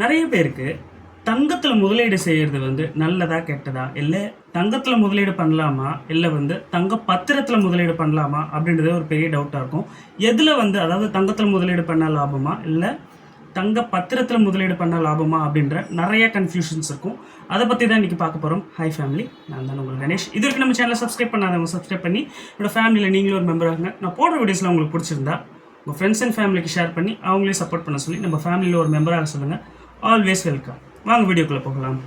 நிறைய பேருக்கு தங்கத்தில் முதலீடு செய்கிறது வந்து நல்லதா கெட்டதா? இல்லை தங்கத்தில் முதலீடு பண்ணலாமா? இல்லை வந்து தங்க பத்திரத்தில் முதலீடு பண்ணலாமா? அப்படின்றது ஒரு பெரிய டவுட்டாக இருக்கும். எதில் வந்து அதாவது தங்கத்தில் முதலீடு பண்ணால் லாபமா? இல்லை தங்க பத்திரத்தில் முதலீடு பண்ணால் லாபமா? அப்படின்ற நிறைய கன்ஃபியூஷன்ஸ் இருக்கும். அதை பற்றி தான் இன்றைக்கி பார்க்க போகிறோம் ஹை ஃபேமிலி நான் தான் உங்கள் கணேஷ். இது வரைக்கும் நம்ம சேனலை சப்ஸ்கிரைப் பண்ணாதவங்க சப்ஸ்கிரைப் பண்ணி என்னோட ஃபேமிலியில் நீங்களும் ஒரு மெம்பர் ஆகுங்க. நான் போடுற வீடியோஸில் உங்களுக்கு பிடிச்சிருந்தா உங்கள் ஃப்ரெண்ட்ஸ் அண்ட் ஃபேமிலிக்கு ஷேர் பண்ணி அவங்களே சப்போர்ட் பண்ண சொல்லி நம்ம ஃபேமிலியில் ஒரு மெம்பராக சொல்லுங்கள் ஆல்வேஸ் வெல்கம் வாங்க வீடியோக்குள்ளே போகலாம்.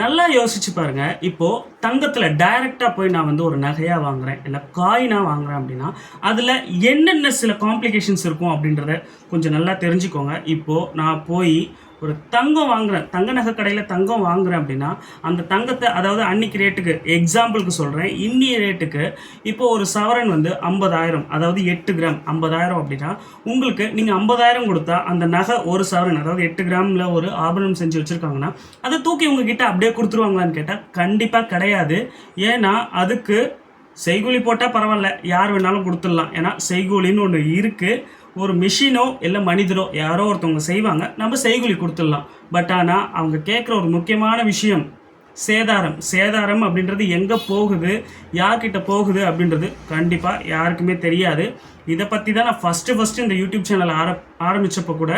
நல்லா யோசிச்சு பாருங்க. இப்போ தங்கத்தில் டைரெக்டாக போய் நான் வந்து ஒரு நகையாக வாங்குறேன். இல்லை காயினாக வாங்குறேன் அப்படின்னா அதில் என்னென்ன சில காம்ப்ளிகேஷன்ஸ் இருக்கும் அப்படின்றத கொஞ்சம் நல்லா தெரிஞ்சுக்கோங்க. இப்போ நான் போய் ஒரு தங்கம் வாங்குறேன். தங்க நகை கடையில் தங்கம் வாங்குறேன் அப்படின்னா அந்த தங்கத்தை அதாவது அன்னைக்கு ரேட்டுக்கு எக்ஸாம்பிளுக்கு சொல்கிறேன் இன்னிய ரேட்டுக்கு இப்போ ஒரு சவரன் வந்து ஐம்பதாயிரம் அதாவது எட்டு கிராம். ஐம்பதாயிரம் அப்படின்னா உங்களுக்கு நீங்கள் ஐம்பதாயிரம் கொடுத்தா அந்த நகை ஒரு சவரன் அதாவது எட்டு கிராமில் ஒரு ஆபரணம் செஞ்சு வச்சுருக்காங்கன்னா அதை தூக்கி உங்ககிட்ட அப்படியே கொடுத்துருவாங்களான்னு கேட்டால் கண்டிப்பாக கிடையாது. ஏன்னா அதுக்கு செய்கூலி போட்டால் பரவாயில்ல. யார் வேணாலும் கொடுத்துடலாம். ஏன்னா செய்கூலின்னு ஒன்று இருக்குது ஒரு மிஷினோ இல்லை மனிதரோ யாரோ ஒருத்தவங்க செய்வாங்க நம்ம செய்கூலி கொடுத்துடலாம். பட் ஆனால் அவங்க கேட்குற ஒரு முக்கியமான விஷயம் சேதாரம். சேதாரம் அப்படின்றது எங்கே போகுது யார்கிட்ட போகுது அப்படின்றது கண்டிப்பாக யாருக்குமே தெரியாது. இதை பற்றி தான் நான் ஃபஸ்ட்டு ஃபஸ்ட்டு இந்த யூடியூப் சேனல் ஆர ஆரம்பித்தப்போ கூட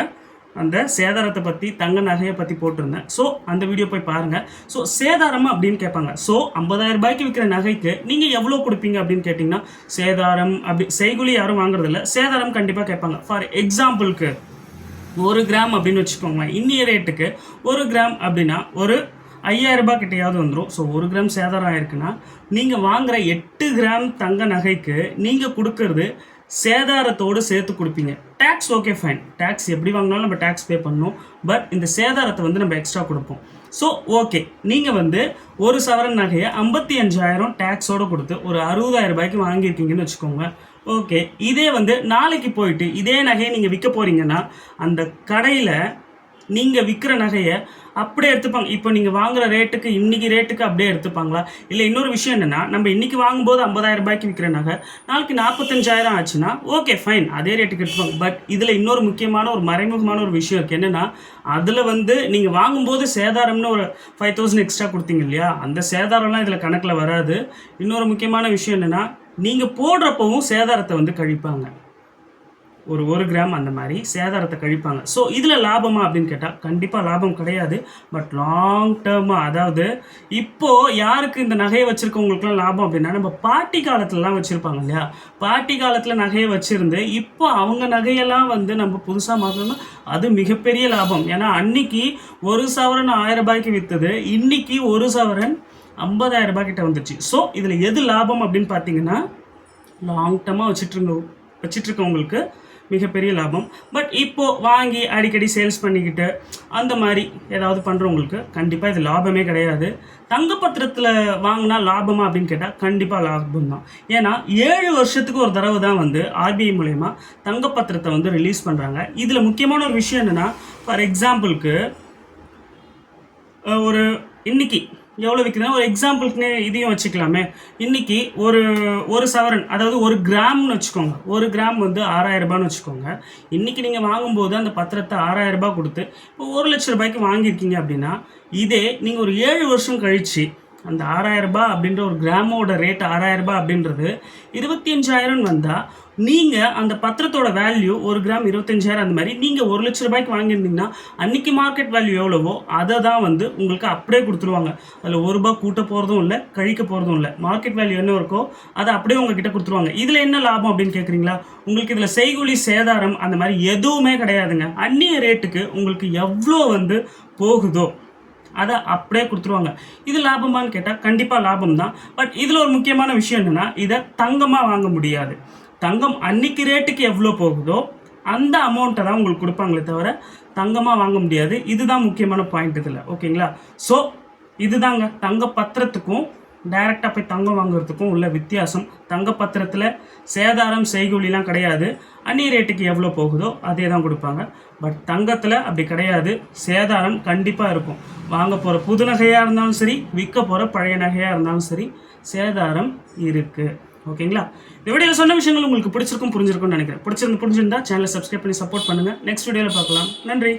அந்த சேதாரத்தை பற்றி தங்க நகையை பற்றி போட்டிருந்தேன். ஸோ அந்த வீடியோ போய் பாருங்கள் ஸோ சேதாரம் அப்படின்னு கேட்பாங்க. ஸோ ஐம்பதாயிரம் ரூபாய்க்கு விற்கிற நகைக்கு நீங்கள் எவ்வளோ கொடுப்பீங்க அப்படின்னு கேட்டிங்கன்னா சேதாரம் அப்படி செய்குலி யாரும் வாங்குறதில்ல. சேதாரம் கண்டிப்பாக கேட்பாங்க. ஃபார் எக்ஸாம்பிளுக்கு ஒரு கிராம் அப்படின்னு வச்சுக்கோங்க இன்னிய ரேட்டுக்கு ஒரு கிராம் அப்படின்னா ஒரு ஐயாயிரரூபா கிட்டையாவது வந்துடும் ஸோ ஒரு கிராம் சேதாரம் ஆயிருக்குன்னா நீங்கள் வாங்குகிற எட்டு கிராம் தங்க நகைக்கு நீங்கள் கொடுக்கறது சேதாரத்தோடு சேர்த்து கொடுப்பீங்க. டேக்ஸ் ஓகே ஃபைன் டேக்ஸ் எப்படி வாங்கினாலும் நம்ம டேக்ஸ் பே பண்ணணும். பட் இந்த சேதாரத்தை வந்து நம்ம எக்ஸ்ட்ரா கொடுப்போம். ஸோ ஓகே நீங்கள் வந்து ஒரு சவரன் நகையை ஐம்பத்தி அஞ்சாயிரம் டேக்ஸோடு கொடுத்து ஒரு அறுபதாயிரம் ரூபாய்க்கு வாங்கியிருக்கீங்கன்னு வச்சுக்கோங்க. ஓகே இதே வந்து நாளைக்கு போயிட்டு இதே நகையை நீங்கள் விற்க போகிறீங்கன்னா அந்த கடையில் நீங்கள் விற்கிற நகையை அப்படியே எடுத்துப்பாங்க. இப்போ நீங்கள் வாங்குற ரேட்டுக்கு இன்னைக்கு ரேட்டுக்கு அப்படியே எடுத்துப்பாங்களா? இல்லை இன்னொரு விஷயம் என்னென்னா நம்ம இன்றைக்கி வாங்கும்போது ஐம்பதாயிரம் ரூபாய்க்கு விற்கிற நகை நாளைக்கு நாற்பத்தஞ்சாயிரம் ஆச்சுன்னா ஓகே ஃபைன் அதே ரேட்டுக்கு எடுத்துப்பாங்க. பட் இதில் இன்னொரு முக்கியமான ஒரு மறைமுகமான ஒரு விஷயம் இருக்குது என்னென்னா அதில் வந்து நீங்கள் வாங்கும்போது சேதாரம்னு ஒரு ஃபைவ் தௌசண்ட் எக்ஸ்ட்ரா கொடுத்தீங்க இல்லையா? அந்த சேதாரம்லாம் இதில் கணக்கில் வராது. இன்னொரு முக்கியமான விஷயம் என்னென்னா நீங்கள் போடுறப்பவும் சேதாரத்தை வந்து கழிப்பாங்க. ஒரு ஒரு கிராம் அந்த மாதிரி சேதாரத்தை கழிப்பாங்க. ஸோ இதில் லாபமா அப்படின்னு கேட்டால் கண்டிப்பாக லாபம் கிடையாது. பட் லாங் டேர்மாக அதாவது இப்போது யாருக்கு இந்த நகையை வச்சுருக்கவங்களுக்குலாம் லாபம் அப்படின்னா நம்ம பாட்டி காலத்துலலாம் வச்சுருப்பாங்க இல்லையா? பாட்டி காலத்தில் நகையை வச்சுருந்து இப்போ அவங்க நகையெல்லாம் வந்து நம்ம புதுசாக மாற்றணும்னா அது மிகப்பெரிய லாபம். ஏன்னா அன்னைக்கு ஒரு சவரன் ஆயிரம் ரூபாய்க்கு விற்றது இன்னைக்கு ஒரு சவரன் ஐம்பதாயிரம் ரூபாய் கிட்ட வந்துச்சு ஸோ இதில் எது லாபம் அப்படின்னு பார்த்தீங்கன்னா லாங் டர்மாக வச்சுட்ருங்க வச்சிட்ருக்கவங்களுக்கு மிகப்பெரிய லாபம். பட் இப்போது வாங்கி அடிக்கடி சேல்ஸ் பண்ணிக்கிட்டு அந்த மாதிரி ஏதாவது பண்ணுறவங்களுக்கு கண்டிப்பாக இது லாபமே கிடையாது. தங்கப்பத்திரத்தில் வாங்கினா லாபமா அப்படின்னு கேட்டால் கண்டிப்பாக லாபம் தான் ஏன்னா ஏழு வருஷத்துக்கு ஒரு தடவை தான் வந்து ஆர்பிஐ மூலயமா தங்கப்பத்திரத்தை வந்து ரிலீஸ் பண்ணுறாங்க இதில் முக்கியமான ஒரு விஷயம் என்னென்னா ஃபார் எக்ஸாம்பிளுக்கு ஒரு இன்னைக்கு எவ்வளோ விற்குதுன்னா ஒரு எக்ஸாம்பிளுக்குன்னு இதையும் வச்சுக்கலாமே. இன்றைக்கி ஒரு ஒரு சவரன் அதாவது ஒரு கிராம்னு வச்சுக்கோங்க. ஒரு கிராம் வந்து ஆறாயிரம் ரூபான்னு வச்சுக்கோங்க. இன்றைக்கி நீங்கள் வாங்கும்போது அந்த பத்திரத்தை ஆறாயிரரூபா கொடுத்து இப்போ ஒரு லட்ச ரூபாய்க்கு வாங்கியிருக்கீங்க அப்படின்னா இதே நீங்கள் ஒரு ஏழு வருஷம் கழிச்சு அந்த ஆறாயிரம் ரூபாய் அப்படின்ற ஒரு கிராமோட ரேட் ஆறாயிரரூபா அப்படின்றது இருபத்தி அஞ்சாயிரம் வந்தால் நீங்கள் அந்த பத்திரத்தோட வேல்யூ ஒரு கிராம் இருபத்தஞ்சாயிரம் அந்த மாதிரி நீங்கள் ஒரு லட்ச ரூபாய்க்கு வாங்கியிருந்தீங்கன்னா அன்னைக்கு மார்க்கெட் வேல்யூ எவ்வளவோ அதை தான் வந்து உங்களுக்கு அப்படியே கொடுத்துருவாங்க. அதில் ஒரு ரூபாய் கூட்ட போகிறதும் இல்லை கழிக்க போகிறதும் இல்லை. மார்க்கெட் வேல்யூ என்ன இருக்கோ அதை அப்படியே உங்ககிட்ட கொடுத்துருவாங்க. இதில் என்ன லாபம் அப்படின்னு கேட்குறீங்களா உங்களுக்கு இதில் செய்கூலி சேதாரம் அந்த மாதிரி எதுவுமே கிடையாதுங்க. அந்நிய ரேட்டுக்கு உங்களுக்கு எவ்வளோ வந்து போகுதோ அதை அப்படியே கொடுத்துருவாங்க. இது லாபமான்னு கேட்டால் கண்டிப்பாக லாபம் தான் பட் இதில் ஒரு முக்கியமான விஷயம் என்னென்னா இதை தங்கமாக வாங்க முடியாது. தங்கம் அன்னைக்கு ரேட்டுக்கு எவ்வளோ போகுதோ அந்த அமௌண்ட்டை தான் உங்களுக்கு கொடுப்பாங்களே தவிர தங்கமாக வாங்க முடியாது. இதுதான் முக்கியமான பாயிண்ட் இதில். ஓகேங்களா? ஸோ இதுதாங்க. தங்க பத்திரத்துக்கும் டைரெக்டாக போய் தங்கம் வாங்குறதுக்கும் உள்ள வித்தியாசம். தங்க பத்திரத்தில் சேதாரம் செய்கூலிலாம் கிடையாது. அன்னி ரேட்டுக்கு எவ்வளோ போகுதோ அதே தான் கொடுப்பாங்க. பட் தங்கத்தில் அப்படி கிடையாது. சேதாரம் கண்டிப்பாக இருக்கும். வாங்க போகிற புது நகையாக இருந்தாலும் சரி விற்க போகிற பழைய நகையாக இருந்தாலும் சரி சேதாரம் இருக்குது ஓகேங்களா? இந்த வீடியோவில் சொன்ன விஷயங்கள் உங்களுக்கு பிடிச்சிருக்கும் புரிஞ்சிருக்கும்னு நினைக்கிறேன். பிடிச்சிருந்து புரிஞ்சிருந்தா சேனலை சப்ஸ்கிரைப் பண்ணி சப்போர்ட் பண்ணுங்கள் நெக்ஸ்ட் வீடியோவில் பார்க்கலாம். நன்றி.